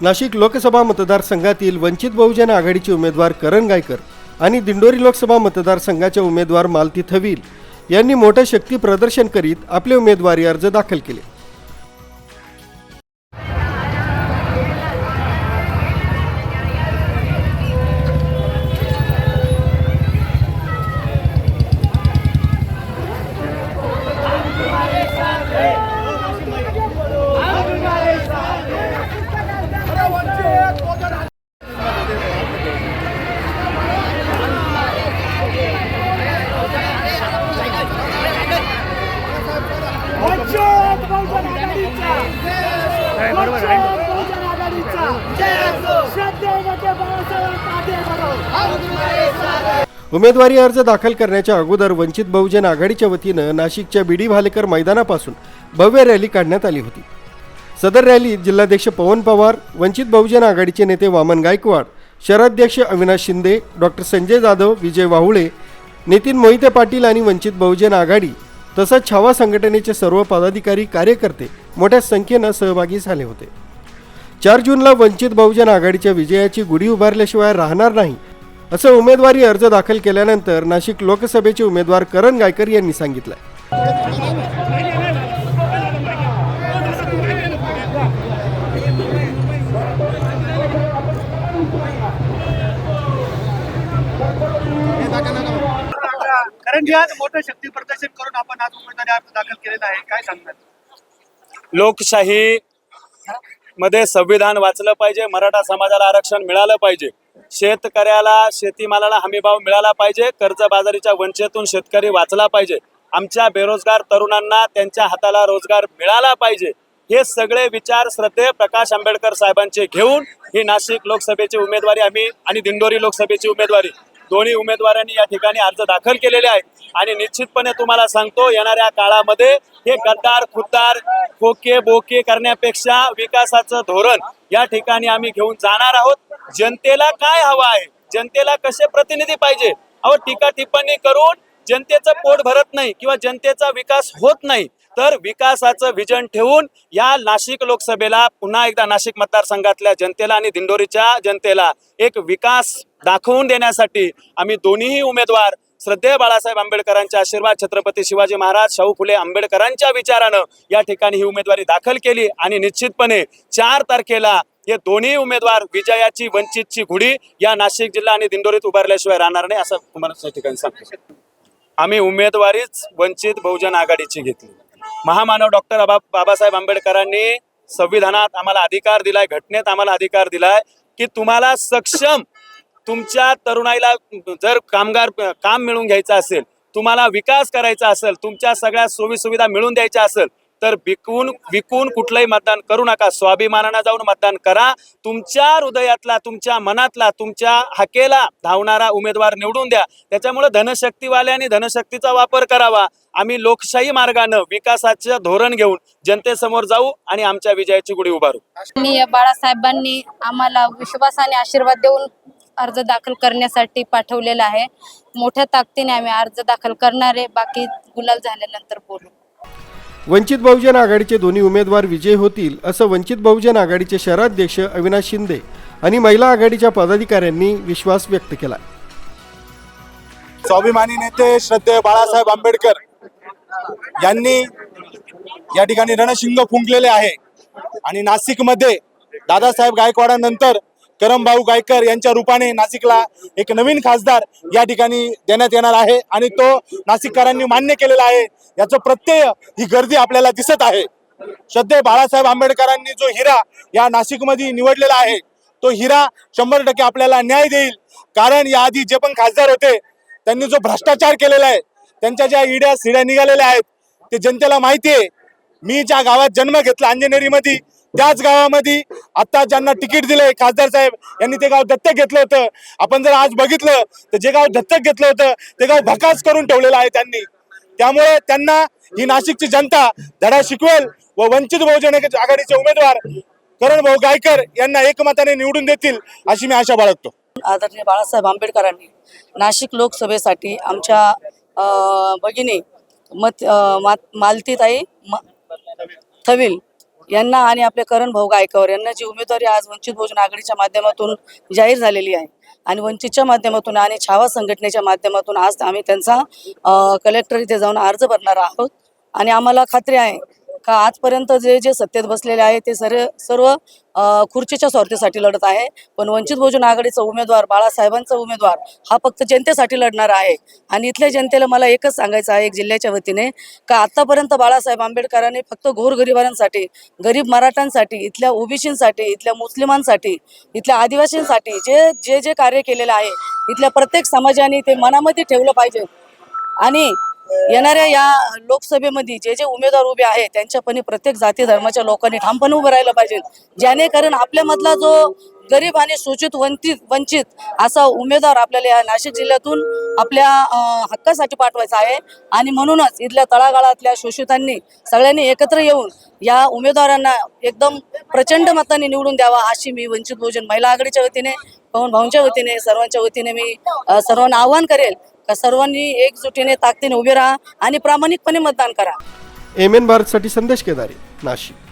नाशिक लोकसभा मतदारसंघातील वंचित बहुजन आघाडीचे उमेदवार करण गायकर आणि दिंडोरी लोकसभा मतदारसंघाचे उमेदवार मालती थवील यांनी मोठं शक्ती प्रदर्शन करीत आपले उमेदवारी अर्ज दाखल केले. उमेदवारी अर्ज दाखल करण्याच्या अगोदर वंचित बहुजन आघाडीच्या वतीनं नाशिकच्या बीडी भालेकर मैदानापासून भव्य रॅली काढण्यात आली होती. सदर रॅलीत जिल्हाध्यक्ष पवन पवार वंचित बहुजन आघाडीचे नेते वामन गायकवाड शहराध्यक्ष अविनाश शिंदे डॉक्टर संजय जाधव विजय वाहुळे नितीन मोहिते पाटील आणि वंचित बहुजन आघाडी तसंच छावा संघटनेचे सर्व पदाधिकारी कार्यकर्ते मोठ्या संख्येनं सहभागी झाले होते. चार जूनला वंचित बहुजन आघाडीच्या विजयाची गुढी उभारल्याशिवाय राहणार नाही असं उमेदवारी अर्ज दाखल केल्यानंतर नाशिक लोकसभेचे उमेदवार करण गायकर यांनी सांगितलं. कारण की आज मोठं शक्ती प्रदर्शन करून आपण आज उमेदवारी अर्ज दाखल केलेला आहे. काय सांगणार? लोकशाही मध्ये संविधान वाचलं पाहिजे मराठा समाजाला आरक्षण मिळालं पाहिजे. शेतकऱ्याला शेतीमालाला हमीभाव मिळाला पाहिजे. कर्जबाजारीच्या वंचेतून शेतकरी वाचला पाहिजे. आमच्या बेरोजगार तरुणांना त्यांच्या हाताला रोजगार मिळाला पाहिजे. हे सगळे विचार श्रद्धे प्रकाश आंबेडकर साहेबांचे घेऊन ही नाशिक लोकसभेची उमेदवारी आम्ही आणि दिंडोरी लोकसभेची उमेदवारी दोन्ही उमेदवारांनी या ठिकाणी अर्ज दाखल केलेले आहेत. आणि निश्चितपणे तुम्हाला सांगतो येणाऱ्या काळामध्ये हे गद्दार खुद्दार खोके बोके करण्यापेक्षा विकासाचं धोरण या ठिकाणी आम्ही घेऊन जाणार आहोत. जनतेला काय हवं आहे? जनतेला कसे प्रतिनिधी पाहिजे? अहो टीका टिप्पणी करून जनतेचं पोट भरत नाही किंवा जनतेचा विकास होत नाही. तर विकासाचं विजन ठेवून या नाशिक लोकसभेला पुन्हा एकदा नाशिक मतदारसंघातल्या जनतेला आणि दिंडोरीच्या जनतेला एक विकास दाखवून देण्यासाठी आम्ही दोन्हीही उमेदवार श्रद्धेय बाळासाहेब आंबेडकरांच्या आशीर्वाद छत्रपती शिवाजी महाराज शाहू फुले आंबेडकरांच्या विचारानं या ठिकाणी ही उमेदवारी दाखल केली आणि निश्चितपणे चार तारखेला हे दोन्ही उमेदवार विजयाची वंचितची घुडी या नाशिक जिल्हा आणि दिंडोरीत उभारल्याशिवाय राहणार नाही असं तुम्हाला ठिकाणी सांगतो. आम्ही उमेदवारीच वंचित बहुजन आघाडीची घेतली. महामानव डॉक्टर बाबासाहेब आंबेडकरांनी संविधानात आम्हाला अधिकार दिलाय घटनेत आम्हाला अधिकार दिलाय की तुम्हाला सक्षम तुमच्या तरुणाईला जर कामगार काम मिळवून घ्यायचं असेल तुम्हाला विकास करायचा असेल तुमच्या सगळ्या सोयी सुविधा मिळवून द्यायच्या असेल तर विकून विकून कुठलंही मतदान करू नका. स्वाभिमानानं जाऊन मतदान करा. तुमच्या हृदयातला तुमच्या मनातला तुमच्या हाकेला धावणारा उमेदवार निवडून द्या. त्याच्यामुळे धनशक्तीवाल्यांनी आणि धनशक्तीचा वापर करावा. आम्ही लोकशाही मार्गानं विकासाचं धोरण घेऊन जनतेसमोर जाऊ आणि आमच्या विजयाची गुढी उभारू. बाळासाहेबांनी आम्हाला विश्वासाने आशीर्वाद देऊन अर्ज दाखल करण्यासाठी पाठवलेला आहे. मोठ्या ताकदीने आम्ही अर्ज दाखल करणार आहे. बाकी गुलाल झाल्यानंतर बोलू. वंचित बहुजन आघाडीचे दोन्ही उमेदवार विजयी होतील असं वंचित बहुजन आघाडीचे शहराध्यक्ष अविनाश शिंदे आणि महिला आघाडीच्या पदाधिकाऱ्यांनी विश्वास व्यक्त केला. स्वाभिमानी नेते श्रद्धेय बाळासाहेब आंबेडकर यांनी या ठिकाणी रणशिंग फुंकलेले आहे. आणि नाशिकमध्ये दादासाहेब गायकवाडानंतर करमभाऊ गायकर यांच्या रूपाने नाशिकला एक नवीन खासदार या ठिकाणी देण्यात येणार आहे आणि तो नाशिककरांनी मान्य केलेला आहे. याचं प्रत्यय ही गर्दी आपल्याला दिसत आहे. श्रद्धे बाळासाहेब आंबेडकरांनी जो हिरा या नाशिकमध्ये निवडलेला आहे तो हिरा शंभर टक्के आपल्याला न्याय देईल. कारण याआधी जे पण खासदार होते त्यांनी जो भ्रष्टाचार केलेला आहे त्यांच्या ज्या इड्या सिड्या निघालेल्या आहेत ते जनतेला माहिती आहे. मी ज्या गावात जन्म घेतला अंजनेरीमध्ये त्याच गावामध्ये आता ज्यांना तिकीट दिलंय खासदार साहेब यांनी ते गाव दत्तक घेतलं होतं. आपण जर आज बघितलं तर जे गाव दत्तक घेतलं होतं ते गाव भकास करून ठेवलेलं आहे त्यांनी. त्यामुळे त्यांना ही नाशिकची जनता धडा शिकवेल व वंचित बहुजन आघाडीचे उमेदवार करण भाऊ गायकर यांना एकमताने निवडून देतील अशी मी आशा बाळगतो. आदरणीय बाळासाहेब आंबेडकरांनी नाशिक लोकसभेसाठी आमच्या भगिनी मत मा- मालतीताई म- थविल यांना आणि आपले करण भाऊ गायकवाड यांना जी उमेदवारी आज वंचित बहुजन आघाडीच्या माध्यमातून जाहीर झालेली आहे आणि वंचितच्या माध्यमातून आणि छावा संघटनेच्या माध्यमातून आज आम्ही त्यांचा कलेक्टर इथे जाऊन अर्ज भरणार आहोत. आणि आम्हाला खात्री आहे का आजपर्यंत जे जे सत्तेत बसलेले आहे ते सर्व सर्व खुर्चीच्या स्वार्थीसाठी लढत आहे. पण वंचित बहुजन आघाडीचा उमेदवार बाळासाहेबांचा उमेदवार हा फक्त जनतेसाठी लढणार आहे. आणि इथल्या जनतेला मला एकच सांगायचं आहे एक जिल्ह्याच्या वतीने का आतापर्यंत बाळासाहेब आंबेडकरांनी फक्त गोरगरिबांसाठी गरीब मराठ्यांसाठी इथल्या ओबीसींसाठी इथल्या मुस्लिमांसाठी इथल्या आदिवासींसाठी जे जे जे कार्य केलेलं आहे इथल्या प्रत्येक समाजाने ते मनामध्ये ठेवलं पाहिजे. आणि येणाऱ्या या लोकसभेमध्ये जे जे उमेदवार उभे आहेत त्यांच्यापणे प्रत्येक जाती धर्माच्या लोकांनी ठामपणे उभं राहिलं पाहिजे. जेणेकरून आपल्यामधला जो गरीब आणि सूचित वंचित वंचित असा उमेदवार आपल्याला या नाशिक जिल्ह्यातून आपल्या हक्कासाठी पाठवायचा आहे. आणि म्हणूनच इथल्या तळागाळातल्या शोषितांनी सगळ्यांनी एकत्र येऊन या उमेदवारांना एकदम प्रचंड मताने निवडून द्यावा अशी मी वंचित बहुजन महिला आघाडीच्या वतीने पवन भाऊंच्या वतीने सर्वांच्या वतीने मी सर्वांना आवाहन करेल. का सर्वांनी एकजुटीने ताकदीने उभे राहा आणि प्रामाणिकपणे मतदान करा. एम एन भारतसाठी संदेश केदारे नाशिक.